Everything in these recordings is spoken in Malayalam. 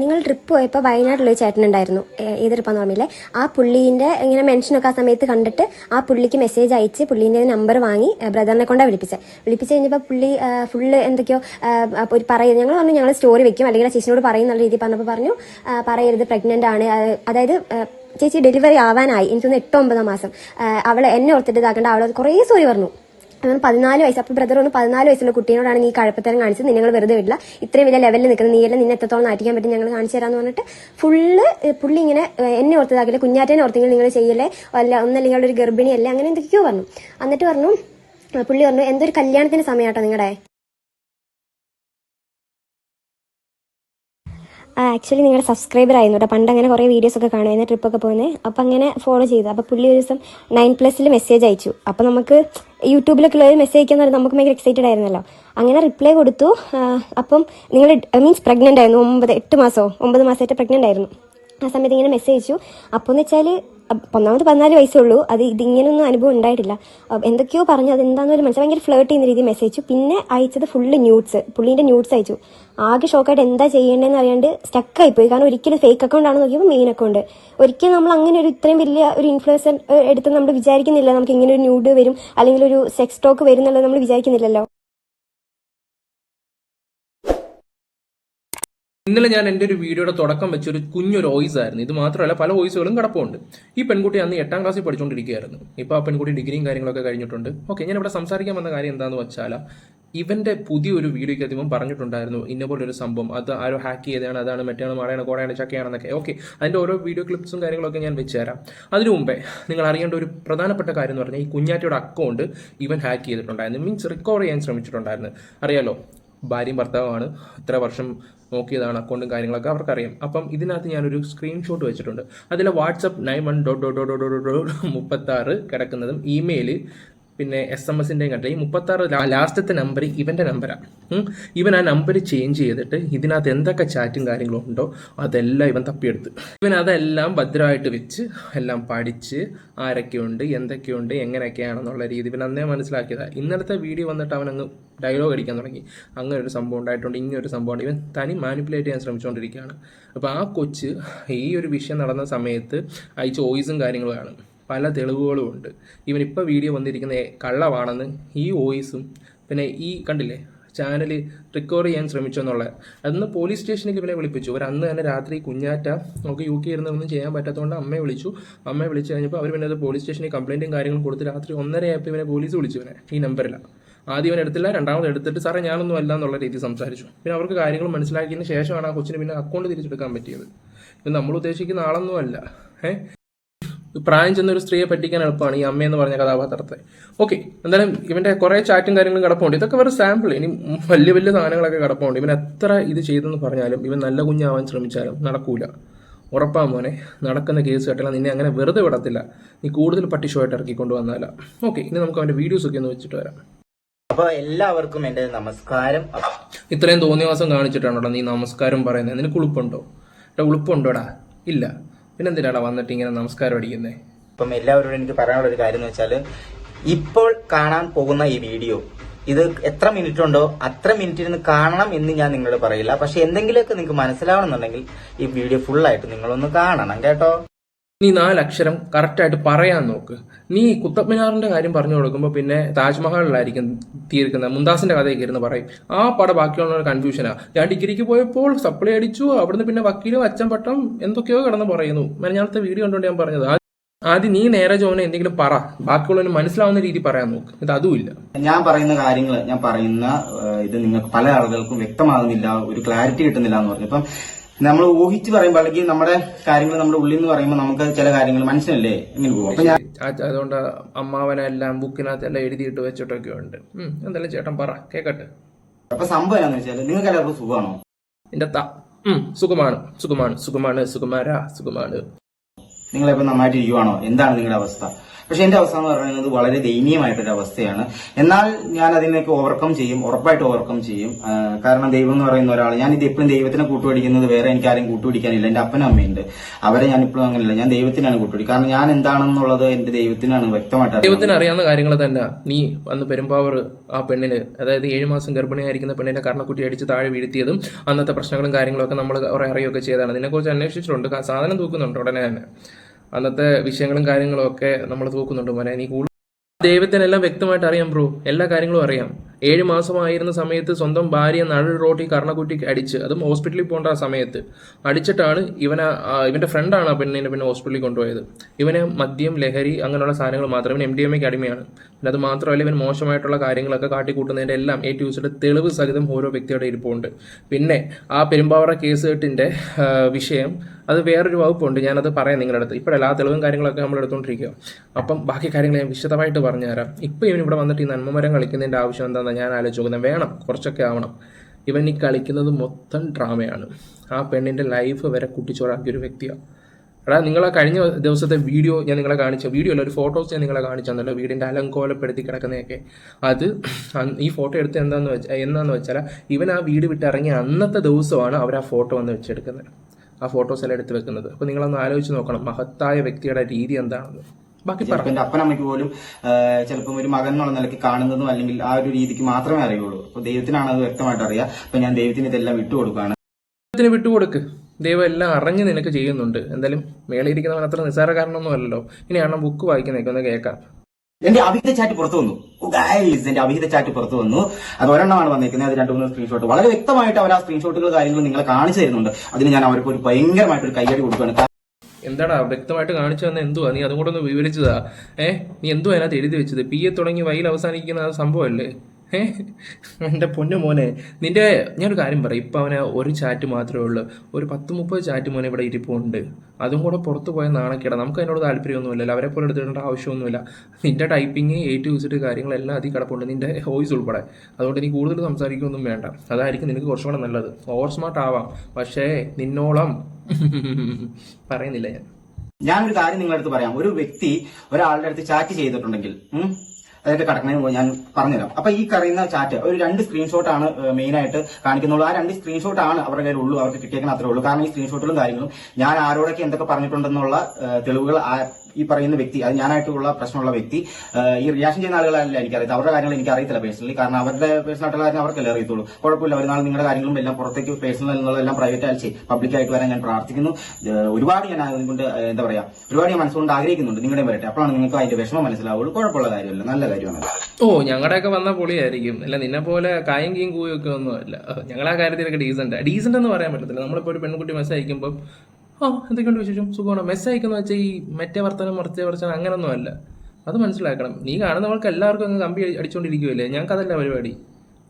നിങ്ങൾ ട്രിപ്പ് പോയപ്പോൾ വയനാട്ടിലൊരു ചേട്ടനുണ്ടായിരുന്നു ഏതൊരുപ്പാന്ന് ഓർമ്മയില്ലേ? ആ പുള്ളീന്റെ ഇങ്ങനെ മെൻഷനൊക്കെ ആ സമയത്ത് കണ്ടിട്ട് ആ പുള്ളിക്ക് മെസ്സേജ് അയച്ച് പുള്ളീന്റെ നമ്പർ വാങ്ങി ബ്രദറിനെ കൊണ്ടാണ് വിളിപ്പിച്ചത് വിളിപ്പിച്ച്. കഴിഞ്ഞപ്പോൾ പുള്ളി ഫുള്ള് എന്തൊക്കെയോ ഒരു പറയുന്നത് ഞങ്ങൾ പറഞ്ഞു ഞങ്ങൾ സ്റ്റോറി വെക്കും അല്ലെങ്കിൽ ആ ചേച്ചിനോട് പറയും എന്നുള്ള രീതിയിൽ പറഞ്ഞപ്പോൾ പറഞ്ഞു പറയരുത് പ്രഗ്നന്റ് ആണ്. അതായത് ചേച്ചി ഡെലിവറി ആവാനായി. എനിക്കൊന്ന് എട്ടോ ഒമ്പതാം മാസം. അവൾ എന്നെ ഓർത്തിട്ട് ഇതാക്കേണ്ട. അവൾ കുറേ സോറി പറഞ്ഞു. അവൻ പതിനാല് വയസ്സ്. അപ്പൊ ബ്രദർ ഒന്ന് പതിനാല് വയസ്സുള്ള കുട്ടിയോടാണ് ഈ കഴപ്പത്തരം കാണിച്ചത് നിങ്ങൾ വെറുതെ വിടില്ല. ഇത്രയും വലിയ ലെവലിൽ നിൽക്കുന്നത് നീ എല്ലാം നിന്നെ എത്രത്തോളം നാട്ടിക്കാൻ പറ്റും ഞങ്ങൾ കാണിച്ചു തരാന്ന് പറഞ്ഞിട്ട് ഫുള്ള് പുള്ളി ഇങ്ങനെ എന്നെ ഓർത്തതാക്കില്ല. കുഞ്ഞാറ്റേനെ ഓർത്തെങ്കിൽ നിങ്ങൾ ചെയ്യല്ലേ? അല്ല ഒന്നല്ലെങ്കിൽ ഒരു ഗർഭിണിയല്ലേ? അങ്ങനെ എന്തൊക്കെയോ പറഞ്ഞു. എന്നിട്ട് പറഞ്ഞു പുള്ളി പറഞ്ഞു എന്തൊരു കല്യാണത്തിന്റെ സമയമാട്ടോ നിങ്ങളുടെ ആക്ച്വലി നിങ്ങളുടെ സബ്സ്ക്രൈബർ ആയിരുന്നു കേട്ടോ പണ്ട് അങ്ങനെ കുറേ വീഡിയോസ് ഒക്കെ കാണുമായിരുന്നു ട്രിപ്പൊക്കെ പോകുന്നത് അപ്പോൾ അങ്ങനെ ഫോളോ ചെയ്തു. അപ്പോൾ പുള്ളി ഒരു ദിവസം നയൻ പ്ലസ്സിൽ മെസ്സേജ് അയച്ചു. അപ്പോൾ നമുക്ക് യൂട്യൂബിലൊക്കെ ഉള്ള മെസ്സേജ് അയക്കാൻ പറഞ്ഞാൽ നമുക്ക് ഭയങ്കര എക്സൈറ്റഡ് ആയിരുന്നല്ലോ. അങ്ങനെ റിപ്ലൈ കൊടുത്തു. അപ്പം നിങ്ങൾ മീൻസ് പ്രഗ്നന്റ് ആയിരുന്നു. ഒമ്പത് എട്ട് മാസമോ ഒമ്പത് മാസമായിട്ട് പ്രഗ്നന്റ് ആയിരുന്നു. ആ സമയത്ത് ഇങ്ങനെ മെസ്സേജ് അയച്ചു. അപ്പോൾ എന്ന് വെച്ചാൽ ഒന്നാമത് പതിനാല് വയസ്സേ ഉള്ളൂ അത് ഇതിങ്ങനൊന്നും അനുഭവം ഉണ്ടായിട്ടില്ല. എന്തൊക്കെയോ പറഞ്ഞു. അത് എന്താണെന്ന് ഒരു മനസ്സിലായി ഭയങ്കര ഫ്ലേർട്ട് ചെയ്യുന്ന രീതിയിൽ മെസ്സേജ് അയച്ചു. പിന്നെ അയച്ചത് ഫുള്ള് ന്യൂട്സ് പുള്ളീന്റെ ന്യൂട്സ് അയച്ചു. ആകെ ഷോക്കായിട്ട് എന്താ ചെയ്യേണ്ടതെന്ന് അറിയാണ്ട് സ്റ്റക്കായി പോയി കാരണം ഒരിക്കലും ഫേക്ക് അക്കൗണ്ട് ആണെന്ന് നോക്കിയപ്പോൾ മെയിൻ അക്കൗണ്ട് ഒരിക്കലും നമ്മൾ അങ്ങനെ ഒരു ഇത്രയും വലിയ ഒരു ഇൻഫ്ലുവൻസർ എടുത്ത് നമ്മൾ വിചാരിക്കുന്നില്ല. നമുക്ക് ഇങ്ങനെ ഒരു ന്യൂഡ് വരും. അല്ലെങ്കിൽ ഒരു സെക്സ് ടോക്ക് വരും എന്നുള്ളത് നമ്മൾ വിചാരിക്കുന്നില്ലല്ലോ. ഇന്നലെ ഞാൻ എന്റെ ഒരു വീഡിയോയുടെ തുടക്കം വെച്ചൊരു കുഞ്ഞൊരു വോയിസ് ആയിരുന്നു. ഇത് മാത്രമല്ല പല വോയിസുകളും കിടപ്പുണ്ട്. ഈ പെൺകുട്ടി അന്ന് എട്ടാം ക്ലാസ്സിൽ പഠിച്ചുകൊണ്ടിരിക്കുകയായിരുന്നു ഇപ്പോൾ ആ പെൺകുട്ടി ഡിഗ്രിയും കാര്യങ്ങളൊക്കെ കഴിഞ്ഞിട്ടുണ്ട്. ഓക്കെ ഞാൻ ഇവിടെ സംസാരിക്കാൻ വന്ന കാര്യം എന്താണെന്ന് വെച്ചാൽ ഇവന്റെ പുതിയൊരു വീഡിയോയ്ക്ക് അധികം പറഞ്ഞിട്ടുണ്ടായിരുന്നു ഇന്ന പോലെ ഒരു സംഭവം. അത് ആരോ ഹാക്ക് ചെയ്തതാണ് അതാണ് മറ്റാണ് മാറയാണ് കോടയാണ് ചക്കയാണെന്നൊക്കെ. ഓക്കെ അതിന്റെ ഓരോ വീഡിയോ ക്ലിപ്സും കാര്യങ്ങളൊക്കെ ഞാൻ വെച്ച് തരാം. അതിനു മുമ്പേ നിങ്ങൾ അറിയേണ്ട ഒരു പ്രധാനപ്പെട്ട കാര്യം എന്ന് പറഞ്ഞാൽ ഈ കുഞ്ഞാറ്റയുടെ അക്കൗണ്ട് ഇവൻ ഹാക്ക് ചെയ്തിട്ടുണ്ടായിരുന്നു. മീൻസ് റിക്കവർ ചെയ്യാൻ ശ്രമിച്ചിട്ടുണ്ടായിരുന്നു. അറിയാലോ ഭാര്യയും ഭർത്താവുമാണ്. ഇത്ര വർഷം നോക്കിയതാണ് അക്കൗണ്ടും കാര്യങ്ങളൊക്കെ അവർക്കറിയാം. അപ്പം ഇതിനകത്ത് ഞാനൊരു സ്ക്രീൻഷോട്ട് വെച്ചിട്ടുണ്ട്. അതിൽ WhatsApp nine one dot dot dot dot dot മുപ്പത്താറ് കിടക്കുന്നതും ഇമെയിൽ പിന്നെ എസ് എം എസിന്റെയും കണ്ടില്ല ഈ മുപ്പത്താറ് ലാസ്റ്റത്തെ നമ്പർ ഇവന്റെ നമ്പറാണ് ഇവൻ ആ നമ്പർ ചേഞ്ച് ചെയ്തിട്ട് ഇതിനകത്ത് എന്തൊക്കെ ചാറ്റും കാര്യങ്ങളും ഉണ്ടോ അതെല്ലാം ഇവൻ തപ്പിയെടുത്ത്. ഇവൻ അതെല്ലാം ഭദ്രമായിട്ട് വെച്ച് എല്ലാം പഠിച്ച് ആരൊക്കെയുണ്ട് എന്തൊക്കെയുണ്ട് എങ്ങനെയൊക്കെയാണെന്നുള്ള രീതി ഇവൻ അന്നേ മനസ്സിലാക്കിയതാണ് ഇന്നലത്തെ വീഡിയോ വന്നിട്ട് അവൻ അങ്ങ് ഡയലോഗ് അടിക്കാൻ തുടങ്ങി. അങ്ങനെ ഒരു സംഭവം ഉണ്ടായിട്ടുണ്ട് ഇങ്ങനെ ഒരു സംഭവം ഇവൻ തനി മാനിപ്പുലേറ്റ് ചെയ്യാൻ ശ്രമിച്ചുകൊണ്ടിരിക്കുകയാണ് അപ്പോൾ ആ കൊച്ച് ഈ ഒരു വിഷയം നടന്ന സമയത്ത് അയച്ച വോയിസും കാര്യങ്ങളുമാണ് പല തെളിവുകളും ഉണ്ട്. ഇവൻ ഇപ്പോൾ വീഡിയോ വന്നിരിക്കുന്ന കള്ളവാണെന്ന് ഈ വോയിസും പിന്നെ ഈ കണ്ടില്ലേ ചാനൽ റിക്കവർ ചെയ്യാൻ ശ്രമിച്ചു എന്നുള്ള. അന്ന് പോലീസ് സ്റ്റേഷനിൽ ഇവനെ വിളിപ്പിച്ചു. അവർ അന്ന് തന്നെ രാത്രി കുഞ്ഞാറ്റ നമുക്ക് യു കെ ഇരുന്നൊന്നും ചെയ്യാൻ പറ്റാത്തതുകൊണ്ട് അമ്മയെ വിളിച്ചു. അമ്മയെ വിളിച്ചു കഴിഞ്ഞപ്പോൾ അവർ പിന്നെ അത് പോലീസ് സ്റ്റേഷനിൽ കംപ്ലയിന്റും കാര്യങ്ങളും കൊടുത്ത് രാത്രി ഒന്നരയായപ്പോൾ ഇവനെ പോലീസ് വിളിച്ചു ഇവനെ ഈ നമ്പറിലാണ് ആദ്യം ഇവൻ എടുത്തില്ല രണ്ടാമത് എടുത്തിട്ട് സാറേ ഞാനൊന്നും അല്ല എന്നുള്ള രീതിയിൽ സംസാരിച്ചു. പിന്നെ അവർക്ക് കാര്യങ്ങൾ മനസ്സിലാക്കിയതിന് ശേഷമാണ് ആ കൊച്ചിന് പിന്നെ അക്കൗണ്ട് തിരിച്ചെടുക്കാൻ പറ്റിയത്. ഇപ്പം നമ്മൾ ഉദ്ദേശിക്കുന്ന ആളൊന്നും അല്ല. ഏഹ് പ്രായം ചെന്ന ഒരു സ്ത്രീയെ പറ്റിക്കാൻ എളുപ്പമാണ് ഈ അമ്മയെന്ന് പറഞ്ഞ കഥാപാത്രത്തെ. ഓക്കെ എന്തായാലും ഇവന്റെ കുറെ ചാറ്റും കാര്യങ്ങളും കിടപ്പുണ്ട്. ഇതൊക്കെ വെറും സാമ്പിൾ ഇനി വലിയ വലിയ സാധനങ്ങളൊക്കെ കിടപ്പുണ്ട്. ഇവൻ എത്ര ഇത് ചെയ്തെന്ന് പറഞ്ഞാലും ഇവൻ നല്ല കുഞ്ഞാവാൻ ശ്രമിച്ചാലും നടക്കൂല. ഉറപ്പാ മോനെ നടക്കുന്ന കേസ് കേട്ടാൽ നിന്നെ അങ്ങനെ വെറുതെ വിടത്തില്ല. നീ കൂടുതൽ പട്ടിഷമായിട്ട് ഇറക്കിക്കൊണ്ട് വന്നാല. ഓക്കെ ഇനി നമുക്ക് അവന്റെ വീഡിയോസ് ഒക്കെ ഒന്ന് വെച്ചിട്ട് വരാം. അപ്പൊ എല്ലാവർക്കും എന്റെ നമസ്കാരം. ഇത്രയും തോന്നിയവാസം കാണിച്ചിട്ടാണോടാ നീ നമസ്കാരം പറയുന്നത് നിനക്ക് ഉളുപ്പുണ്ടോ? എടാ ഉളുപ്പുണ്ടോടാ? ഇല്ല. പിന്നെന്തിനാടാ വന്നിട്ട് ഇങ്ങനെ നമസ്കാരം അടിക്കുന്നേ? ഇപ്പം എല്ലാവരോടും എനിക്ക് പറയാനുള്ള ഒരു കാര്യം എന്ന് വെച്ചാൽ ഇപ്പോൾ കാണാൻ പോകുന്ന ഈ വീഡിയോ ഇത് എത്ര മിനിറ്റ് ഉണ്ടോ അത്ര മിനിറ്റ് ഇരുന്ന് കാണണം എന്ന് ഞാൻ നിങ്ങളോട് പറയില്ല. പക്ഷെ എന്തെങ്കിലുമൊക്കെ നിങ്ങൾക്ക് മനസ്സിലാവണമെന്നുണ്ടെങ്കിൽ ഈ വീഡിയോ ഫുള്ളായിട്ട് നിങ്ങളൊന്ന് കാണണം കേട്ടോ. നീ നാലക്ഷരം കറക്റ്റായിട്ട് പറയാൻ നോക്ക്. നീ കുത്തബ് മിനാറിന്റെ കാര്യം പറഞ്ഞു കൊടുക്കുമ്പോൾ പിന്നെ താജ്മഹലിലായിരിക്കും തീർക്കുന്നത്. മുന്താസിന്റെ കഥയൊക്കെ ഇരുന്ന് പറയും. ആ പടം ബാക്കിയുള്ള കൺഫ്യൂഷനാ ഞാൻ ഡിഗ്രിക്ക് പോയപ്പോൾ സപ്ലൈ അടിച്ചു അവിടുന്ന് പിന്നെ വക്കീലും അച്ഛൻ പട്ടം എന്തൊക്കെയോ കിടന്ന് പറയുന്നു. ഞാനത്തെ വീഡിയോ കണ്ടുകൊണ്ട് ഞാൻ പറഞ്ഞത് ആദ്യം നീ നേരെ ജോനെ എന്തെങ്കിലും പറ. ബാക്കിയുള്ളവന് മനസ്സിലാവുന്ന രീതി പറയാൻ നോക്ക്. ഇത് അതുമില്ല ഞാൻ പറയുന്ന കാര്യങ്ങൾ ഞാൻ പറയുന്ന ഇത് നിങ്ങൾക്ക് പല ആളുകൾക്കും വ്യക്തമാകുന്നില്ല ഒരു ക്ലാരിറ്റി കിട്ടുന്നില്ല എന്ന് പറഞ്ഞു. ഇപ്പം നമ്മൾ ഊഹിച്ച് പറയുമ്പോൾ അല്ലെങ്കിൽ നമ്മുടെ കാര്യങ്ങൾ നമ്മുടെ ഉള്ളിൽ നിന്ന് പറയുമ്പോൾ നമുക്ക് ചില കാര്യങ്ങൾ മനസ്സിലല്ലേ? ഇങ്ങനെ പോകും. അപ്പൊ ഞാൻ ആ- അതുകൊണ്ട് അമ്മാവനെല്ലാം ബുക്കിനകത്ത് എല്ലാം എഴുതിയിട്ട് വെച്ചിട്ടൊക്കെ ഉണ്ട്. എന്തായാലും ചേട്ടൻ പറ കേക്കട്ടെ. അപ്പൊ സംഭവം എന്താണെന്ന് വെച്ചാൽ നിങ്ങൾക്ക് എല്ലാവർക്കും സുഖമാണോ എന്റെ സുഖമാണ് സുഖമാണ് സുഖമാണ് സുകുമാര സുഖമാണ് നിങ്ങളിപ്പോ നന്നായിട്ട് ഇരിക്കുവാണോ? എന്താണ് നിങ്ങളുടെ അവസ്ഥ? പക്ഷെ എന്റെ അവസ്ഥ എന്ന് പറയുന്നത് വളരെ ദയനീയമായിട്ടൊരു അവസ്ഥയാണ്. എന്നാൽ ഞാൻ അതിനൊക്കെ ഓവർകം ചെയ്യും ഉറപ്പായിട്ട് ഓവർകം ചെയ്യും. കാരണം ദൈവം എന്ന് പറയുന്ന ഒരാൾ ഞാൻ ഇത് എപ്പോഴും ദൈവത്തിനെ കൂട്ടുപിടിക്കുന്നത് വേറെ എനിക്ക് ആരും കൂട്ടുപിടിക്കാനില്ല. എന്റെ അപ്പനും അമ്മയുണ്ട് അവരെ ഞാൻ ഇപ്പോഴും അങ്ങനെയല്ല ഞാൻ ദൈവത്തിനാണ് കൂട്ടുപിടിക്കുക കാരണം ഞാൻ എന്താണെന്നുള്ളത് എന്റെ ദൈവത്തിനാണ് വ്യക്തമായിട്ട്. ദൈവത്തിന് അറിയാവുന്ന കാര്യങ്ങൾ തന്നെ. നീ അന്ന് പെരുമ്പാവൂർ ആ പെണ്ണിന് അതായത് ഏഴു മാസം ഗർഭിണിയായിരിക്കുന്ന പെണ്ണിന്റെ കർണക്കുട്ടി അടിച്ച് താഴെ വീഴ്ത്തിയതും അന്നത്തെ പ്രശ്നങ്ങളും കാര്യങ്ങളൊക്കെ നമ്മൾ കുറെ അറിയുകയൊക്കെ ചെയ്തതാണ്. ഇതിനെക്കുറിച്ച് അന്വേഷിച്ചിട്ടുണ്ട്. സാധനം തൂക്കുന്നുണ്ട് ഉടനെ തന്നെ. അന്നത്തെ വിഷയങ്ങളും കാര്യങ്ങളും ഒക്കെ നമ്മൾ തൂക്കുന്നുണ്ട് മോനെ. നീ കൂടുതൽ ദൈവത്തിനെല്ലാം വ്യക്തമായിട്ട് അറിയാം ബ്രോ. എല്ലാ കാര്യങ്ങളും അറിയാം. ഏഴ് മാസമായിരുന്ന സമയത്ത് സ്വന്തം ഭാര്യ നടുൽ റോട്ടി കർണക്കുട്ടി അടിച്ച് അതും ഹോസ്പിറ്റലിൽ പോകേണ്ട ആ സമയത്ത് അടിച്ചിട്ടാണ് ഇവനെ ഇവന്റെ ഫ്രണ്ടാണ് ആ പെണ്ണിനെ പിന്നെ ഹോസ്പിറ്റലിൽ കൊണ്ടുപോയത്. ഇവന് മദ്യം ലഹരി അങ്ങനെയുള്ള സാധനങ്ങൾ മാത്രം. ഇവൻ എം ഡി എം എക്ക് അടിമയാണ്. പിന്നെ അത് മാത്രമല്ല ഇവൻ മോശമായിട്ടുള്ള കാര്യങ്ങളൊക്കെ കാട്ടിക്കൂട്ടുന്നതിന്റെ എല്ലാം എ ടു തെളിവ് സഹിതം ഓരോ വ്യക്തിയുടെ ഇരിപ്പുണ്ട്. പിന്നെ ആ പെരുമ്പാവറ കേസ് കെട്ടിന്റെ വിഷയം അത് വേറൊരു വകുപ്പുണ്ട്. ഞാനത് പറയാം നിങ്ങളുടെ അടുത്ത്. ഇപ്പോഴല്ല ആ തെളിവും കാര്യങ്ങളൊക്കെ നമ്മൾ എടുത്തുകൊണ്ടിരിക്കുക അപ്പം ബാക്കി കാര്യങ്ങൾ ഞാൻ വിശദമായിട്ട് പറഞ്ഞുതരാം. ഇപ്പം ഇവൻ ഇവിടെ വന്നിട്ട് ഈ നന്മമരം കളിക്കുന്നതിന്റെ ആവശ്യം എന്താണെന്ന് ഞാൻ ആലോചിച്ച് വേണം കുറച്ചൊക്കെ ആവണം. ഇവൻ ഈ കളിക്കുന്നത് മൊത്തം ഡ്രാമയാണ്. ആ പെണ്ണിന്റെ ലൈഫ് വരെ കുട്ടിച്ചോറാക്കിയ ഒരു വ്യക്തിയാണ് എടാ നിങ്ങളെ കഴിഞ്ഞ ദിവസത്തെ വീഡിയോ ഞാൻ നിങ്ങളെ കാണിച്ച വീഡിയോ അല്ല ഒരു ഫോട്ടോസ് ഞാൻ നിങ്ങളെ കാണിച്ചു തന്നല്ലോ. വീടിന്റെ അലങ്കോലപ്പെടുത്തി കിടക്കുന്നതൊക്കെ. അത് ഈ ഫോട്ടോ എടുത്ത് എന്താന്ന് വെച്ചാൽ എന്താന്ന് വെച്ചാൽ ഇവൻ ആ വീട് വിട്ട് ഇറങ്ങിയ അന്നത്തെ ദിവസമാണ് അവർ ആ ഫോട്ടോ വന്ന് വെച്ചെടുക്കുന്നത്. ആ ഫോട്ടോസ് എല്ലാം എടുത്ത് വെക്കുന്നത്. അപ്പോൾ നിങ്ങളൊന്ന് ആലോചിച്ച് നോക്കണം മഹത്തായ വ്യക്തിയുടെ രീതി എന്താണെന്ന്. എന്റെ അപ്പനമ്മയ്ക്ക് പോലും ചിലപ്പം ഒരു മകൻ എന്നുള്ള നിലയ്ക്ക് കാണുന്നതും അല്ലെങ്കിൽ ആ ഒരു രീതിക്ക് മാത്രമേ അറിയുള്ളൂ. അപ്പൊ ദൈവത്തിനാണ് അത് വ്യക്തമായിട്ട് അറിയാം അപ്പൊ ഞാൻ ദൈവത്തിന് ഇതെല്ലാം വിട്ടുകൊടുക്കുകയാണ് ദൈവത്തിന് വിട്ടുകൊടുക്ക് ദൈവം എല്ലാം അറിഞ്ഞ് നിനക്ക് ചെയ്യുന്നുണ്ട്. എന്തായാലും മേളിയിരിക്കുന്നവൻ അത്ര നിസാര കാരണമൊന്നും അല്ലല്ലോ. ഇനിയാണ് ബുക്ക് വായിക്കുന്നേക്കൊന്ന് കേൾക്കാം. എന്റെ അഭിഹിത ചാറ്റ് പുറത്തു വന്നു. ഗൈസ് എന്റെ അഭിഹിത ചാറ്റ് പുറത്തു വന്നു. അത് ഒരെണ്ണമാണ് വന്നിരിക്കുന്നത് അത് രണ്ട് മൂന്ന് സ്ക്രീൻഷോട്ട് വളരെ വ്യക്തമായിട്ട് അവർ ആ സ്ക്രീൻഷോട്ടുകൾ കാര്യങ്ങൾ നിങ്ങളെ കാണിച്ചു തരുന്നുണ്ട്. അതിന് ഞാൻ അവർക്ക് ഒരു ഭയങ്കരമായിട്ട് ഒരു കൈയടി കൊടുക്കുകയാണ്. എന്താടാ വ്യക്തമായിട്ട് കാണിച്ചു തന്നെ എന്തുവാ? നീ അതും കൂടെ ഒന്ന് വിവരിച്ചതാ. ഏ നീ എന്തുവാ അതിനകത്ത് എഴുതി വെച്ചത്? പി എ തുടങ്ങി വൈയിൽ അവസാനിക്കുന്ന സംഭവമല്ലേ? ഏഹ് എന്റെ പൊന്നു മോനെ നിന്റെ ഞാനൊരു കാര്യം പറയാം. ഇപ്പം അവന് ഒരു ചാറ്റ് മാത്രമേ ഉള്ളൂ. ഒരു പത്ത് മുപ്പത് ചാറ്റ് മോനെ ഇവിടെ ഇരിപ്പുണ്ട്. അതും കൂടെ പുറത്ത് പോയ നാണക്കേടാ. നമുക്ക് അതിനോട് താല്പര്യമൊന്നുമില്ല അവരെ പോലെ എടുത്തിടേണ്ട ആവശ്യമൊന്നുമില്ല. നിന്റെ ടൈപ്പിംഗ് ഏറ്റു വെച്ചിട്ട് കാര്യങ്ങളെല്ലാം അതിൽ കിടപ്പുണ്ട്. നിന്റെ വോയിസ് ഉൾപ്പെടെ. അതുകൊണ്ട് നീ കൂടുതൽ സംസാരിക്കുകയൊന്നും വേണ്ട. അതായിരിക്കും നിനക്ക് കുറച്ചും കൂടെ നല്ലത്. ഓവർ സ്മാർട്ട് ആവാം. പക്ഷേ നിന്നോളം പറയുന്നില്ല ഞാൻ. ഞാനൊരു കാര്യം നിങ്ങളുടെ അടുത്ത് പറയാം. ഒരു വ്യക്തി ഒരാളുടെ അടുത്ത് ചാറ്റ് ചെയ്തിട്ടുണ്ടെങ്കിൽ അതൊക്കെ കടക്കുന്നതിന് ഞാൻ പറഞ്ഞുതരാം. അപ്പൊ ഈ കറിയുന്ന ചാറ്റ് ഒരു രണ്ട് സ്ക്രീൻഷോട്ടാണ് മെയിൻ ആയിട്ട് കാണിക്കുന്നുള്ളൂ. ആ രണ്ട് സ്ക്രീൻഷോട്ട് ആണ് അവരുടെ കയ്യിൽ ഉള്ളൂ അവർക്ക് കിട്ടിയേക്കാൻ അത്രേ ഉള്ളൂ. കാരണം ഈ സ്ക്രീൻഷോട്ടുകളും കാര്യങ്ങളും ഞാൻ ആരോടൊക്കെ എന്തൊക്കെ പറഞ്ഞിട്ടുണ്ടെന്നുള്ള തെളിവുകൾ ഈ പറയുന്ന വ്യക്തി അത് ഞാനായിട്ടുള്ള പ്രശ്നമുള്ള വ്യക്തി ഈ റിയാക്ഷൻ ചെയ്യുന്ന ആളുകളല്ല എനിക്കറിയാം. അവരുടെ കാര്യങ്ങൾ എനിക്ക് അറിയത്തില്ല പേഴ്സണലി കാരണം അവരുടെ പേഴ്സണൽ ആയിട്ടുള്ള കാര്യം അവർക്കല്ലേ അറിയത്തുള്ളൂ. കുഴപ്പമില്ല ഒരു നാൾ നിങ്ങളുടെ കാര്യങ്ങളും എല്ലാം പുറത്തേക്ക് പേഴ്സണൽ എന്നുള്ളതെല്ലാം പ്രൈവറ്റ് ആയി പബ്ലിക് ആയിട്ട് വരാൻ ഞാൻ പ്രാർത്ഥിക്കുന്നു. ഒരുപാട് ഞാൻ അതുകൊണ്ട് എന്താ പറയാ ഒരുപാട് ഞാൻ മനസ്സുകൊണ്ട് ആഗ്രഹിക്കുന്നുണ്ട് നിങ്ങളുടെ വരട്ടെ. അപ്പോഴാണ് നിങ്ങൾക്ക് അതിന്റെ വിഷമം മനസ്സിലാവുള്ളൂ. കുഴപ്പമുള്ള കാര്യമല്ല നല്ല കാര്യമാണ്. ഓ ഞങ്ങളുടെയൊക്കെ വന്ന പൊളിയായിരിക്കും. അല്ല നിന്നെ പോലെ കായും കീയും കൂയൊക്കെ ഒന്നും അല്ല. ഞങ്ങൾ ആ കാര്യത്തിലൊക്കെ ഡീസന്റ് ഡീസന്റ് എന്ന് പറയാൻ പറ്റത്തില്ല. നമ്മളിപ്പോ ഒരു പെൺകുട്ടി മെസ്സേജ് അയക്കുമ്പോൾ ആ എന്തൊക്കെയുണ്ട് വിശേഷം? സുഖമാണ്? മെസ്സേജ് അയക്കുന്ന വെച്ചാൽ ഈ മറ്റേ വർത്തനം മറിച്ചേ വർത്തനം അങ്ങനൊന്നും അല്ല. അത് മനസ്സിലാക്കണം. നീ കാണുന്നവർക്ക് എല്ലാവർക്കും അങ്ങ് കമ്പി അടിച്ചുകൊണ്ടിരിക്കുകയല്ലേ ഞങ്ങൾക്ക് അതല്ല പരിപാടി.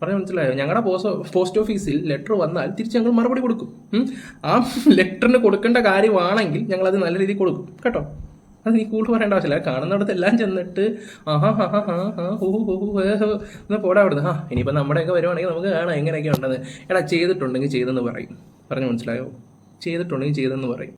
പറഞ്ഞ മനസ്സിലായോ? ഞങ്ങളുടെ പോസ്റ്റ് പോസ്റ്റ് ഓഫീസിൽ ലെറ്റർ വന്നാൽ തിരിച്ച് ഞങ്ങൾ മറുപടി കൊടുക്കും. ആ ലെറ്ററിന് കൊടുക്കേണ്ട കാര്യമാണെങ്കിൽ ഞങ്ങൾ അത് നല്ല രീതിയിൽ കൊടുക്കും. കേട്ടോ? അത് നീ കൂടുതൽ പറയേണ്ട ആവശ്യമില്ല. കാണുന്നിടത്ത് എല്ലാം ചെന്നിട്ട് ആഹാ ഹാ ഹാ ഹാ ഹാ ഹോ പോടാ അവിടുന്ന്. ആ ഇനിയിപ്പോൾ നമ്മുടെയൊക്കെ വരുവാണെങ്കിൽ നമുക്ക് കാണാം എങ്ങനെയൊക്കെ ഉണ്ടെന്ന് എടാ ചെയ്തിട്ടുണ്ടെങ്കിൽ ചെയ്തെന്ന് പറയും. പറഞ്ഞു മനസ്സിലായോ? ചെയ്തിട്ടുണ്ടെങ്കിൽ ചെയ്തെന്ന് പറയും.